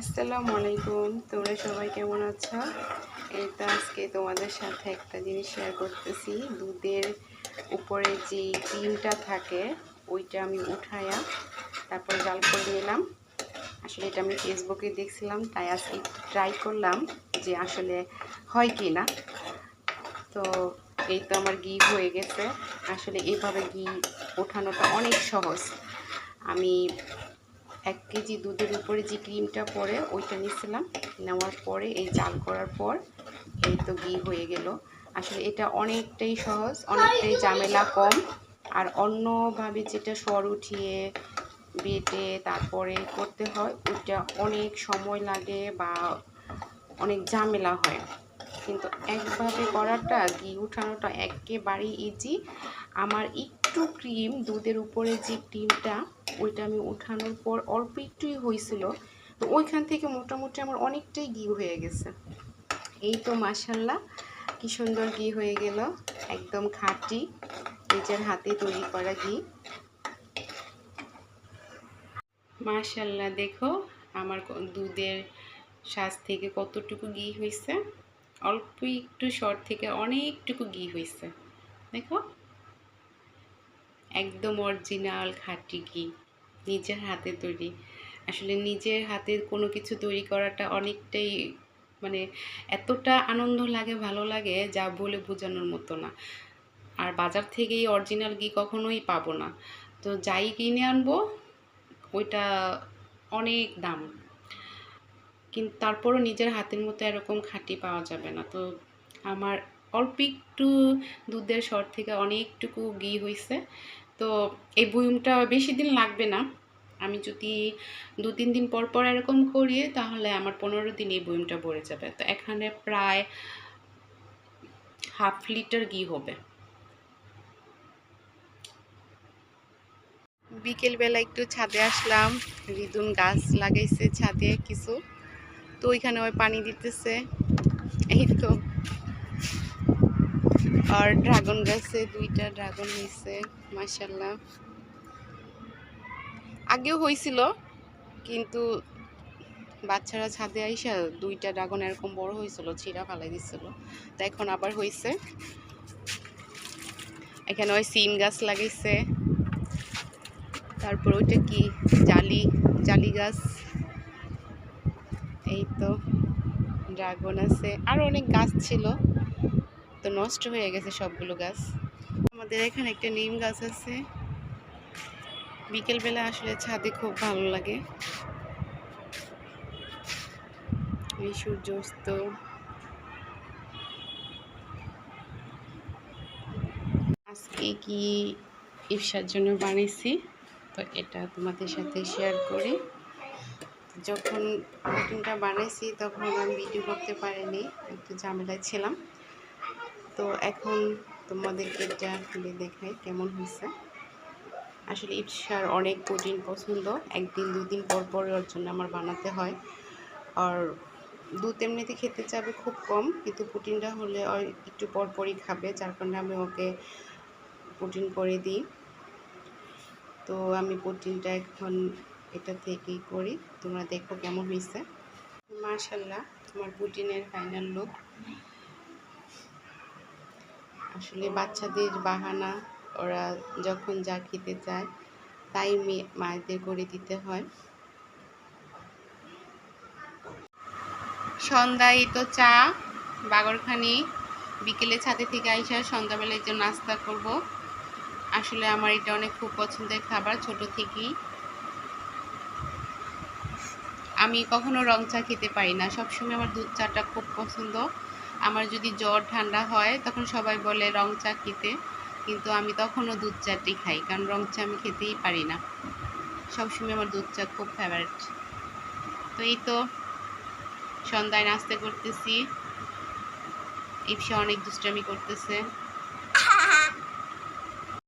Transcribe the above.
আসসালামু আলাইকুম। তোমরা সবাই কেমন আছো? এই তো আজকে তোমাদের সাথে একটা জিনিস শেয়ার করতেছি। দুধের উপরে যে ক্রিমটা থাকে, ওইটা আমি উঠায়া তারপর জাল করে নিলাম। আসলে এটা আমি ফেসবুকে দেখছিলাম, তাই আজকে ট্রাই করলাম যে আসলে হয় কি না তো এই তো আমার ঘি হয়ে গেছে। আসলে এইভাবে ঘি ওঠানোটা অনেক সহজ। আমি এক কেজি দুধের উপরে যে ক্রিমটা পড়ে ওইটা নিয়েছিলাম। নেওয়ার পরে এই জাল করার পর এই তো ঘি হয়ে গেল। আসলে এটা অনেকটাই সহজ, অনেকটাই ঝামেলা কম। আর অন্যভাবে যেটা সর উঠিয়ে বেটে তারপরে করতে হয়, ওইটা অনেক সময় লাগে বা অনেক ঝামেলা হয়। কিন্তু একভাবে করাটা, ঘি উঠানোটা একেবারেই ইজি আমার একটু ক্রিম, দুধের উপরে যে ক্রিমটা ওইটা আমি উঠানোর পর অল্প একটুই হয়েছিল তো ওইখান থেকে মোটামুটি আমার অনেকটাই ঘি হয়ে গেছে। এই তো মাসাল্লাহ কি সুন্দর ঘি হয়ে গেল। একদম খাঁটি, নিজের হাতে তৈরি করা ঘি। মাশাল্লাহ, দেখো আমার দুধের শ্বাস থেকে কতটুকু ঘি হয়েছে অল্প একটু শর্ট থেকে অনেকটুকু ঘি হয়েছে দেখো, একদম অরিজিনাল খাঁটি ঘি। নিজের হাতে তৈরি। আসলে নিজের হাতে কোনো কিছু তৈরি করাটা অনেকটাই মানে এতটা আনন্দ লাগে, ভালো লাগে যা বলে বোঝানোর মতো না। আর বাজার থেকেই অরিজিনাল ঘি কখনোই পাবো না। তো যাই কিনে আনব, ওইটা অনেক দাম। কিন্তু তারপরও নিজের হাতের মতো এরকম খাঁটি পাওয়া যাবে না। তো আমার অল্প একটু দুধের শর থেকে অনেকটুকু ঘি হয়েছে তো এই বুয়ুমটা বেশি দিন লাগবে না। আমি যদি দু তিন দিন পর পর এরকম করি, তাহলে আমার পনেরো দিন এই বুয়ুমটা ভরে যাবে। তো এখানে প্রায় হাফ লিটার ঘি হবে। বিকেলবেলা একটু ছাদে আসলাম। রিদুন গাছ লাগাইছে ছাদে কিছু। তো ওইখানে ওই পানি দিতেছে। এই তো। আর ড্রাগন গাছে দুইটা ড্রাগন হয়েছে মাসাল্লাহ আগেও হয়েছিল, কিন্তু বাচ্চারা ছাদে আইসা দুইটা ড্রাগন এরকম বড় হয়েছিল, ছিঁড়া ফালাই দিছিল, তো এখন আবার হয়েছে। এখানে ওই সিম গাছ লাগাইছে। তারপর ওইটা কি? জালি জালি গাছ। এই তো, ড্রাগন আছে। আর অনেক গাছ ছিল। তো নষ্ট হয়ে গেছে সবগুলো গাছ। আমাদের এখানে একটা নিম গাছ আছে। বিকেলবেলা আসলে ছাদে খুব ভালো লাগে। এই সূর্যাস্ত। আজকে কি ইফসার জন্য বানিয়েছি? তো এটা তোমাদের সাথে শেয়ার করি। যখন নতুনটা বানিয়েছি তখন আমি ভিডিও করতে পারিনি, একটু ঝামেলায় ছিলাম। তো এখন তোমাদেরকে এটা খুলে দেখাই কেমন হয়েছে। আসলে ইফসার অনেক প্রোটিন পছন্দ, একদিন, দুদিন পর পর ওর জন্য আমার বানাতে হয়। আর দুধ এমনিতে খেতে চাবে খুব কম, কিন্তু প্রোটিনটা হলে ওর একটু পরপরই খাবে, যার কারণে আমি ওকে প্রোটিন করে দিই। তো আমি প্রোটিনটা এখন এটা থেকেই করি। তোমরা দেখো কেমন হয়েছে। মার্শাল্লাহ তোমার প্রোটিনের ফাইনাল লুক আসলে বাচ্চাদের বাহানা, ওরা যখন যা খেতে চায়, তাই মেয়ে মায়েদের করে দিতে হয়। সন্ধ্যায় তো চা, বাগরখানি, বিকেলে ছাদে থেকে আইসা সন্ধ্যাবেলায় যে নাস্তা করব। আসলে আমার এটা অনেক খুব পছন্দের খাবার, ছোট থেকেই। আমি কখনো রং চা খেতে পারি না, সবসময় আমার দুধ চাটা খুব পছন্দ। আমার যদি জ্বর, ঠান্ডা হয়, তখন সবাই বলে রং চা খেতে। কিন্তু আমি তখনও দুধ চাটি খাই, কারণ রং চা আমি খেতেই পারি না। সবসময় আমার দুধ চা খুব ফেভারিট তো এই তো, সন্ধ্যায় নাস্তা করতেছি। ইপসা অনেক দুষ্টামি করতেছে।